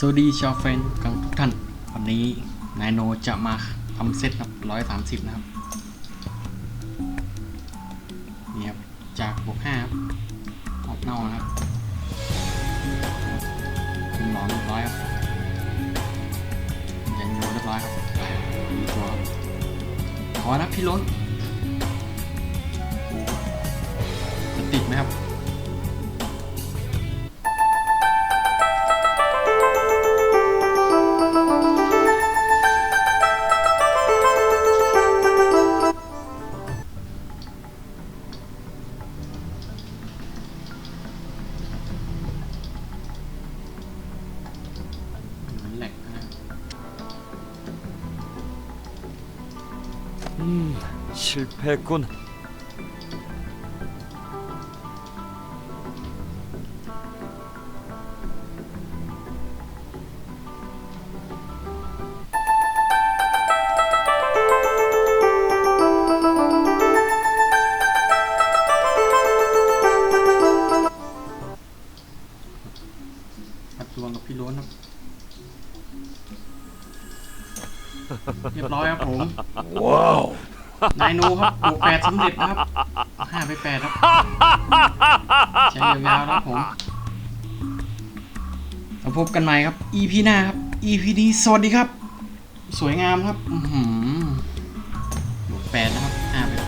สวัสดีชาวแฟนกันทุกท่าน วันนี้นายโนจะมาทำเซตครับร้อยสามสิบนะครับนี่ครับจากบวกห้าครับออกเน่านะครับคุณหมอนเรียบร้อยครับยันโยเรียบร้อยครับมีตัวขอนะพี่ล้นจะติดไหมครับ 음, 실패했군. At luwang kapilo na. เรียบร้อยครับผม와 우. นายโนครับบวกแปดสำเร็จนะครับห้าไปแปดครับใช้ยาวๆนะครับผมเราพบกันใหม่ครับ EP หน้าครับ EP นี้สวัสดีครับ สวยงามครับ อือหือบวกแปดนะครับห้าไป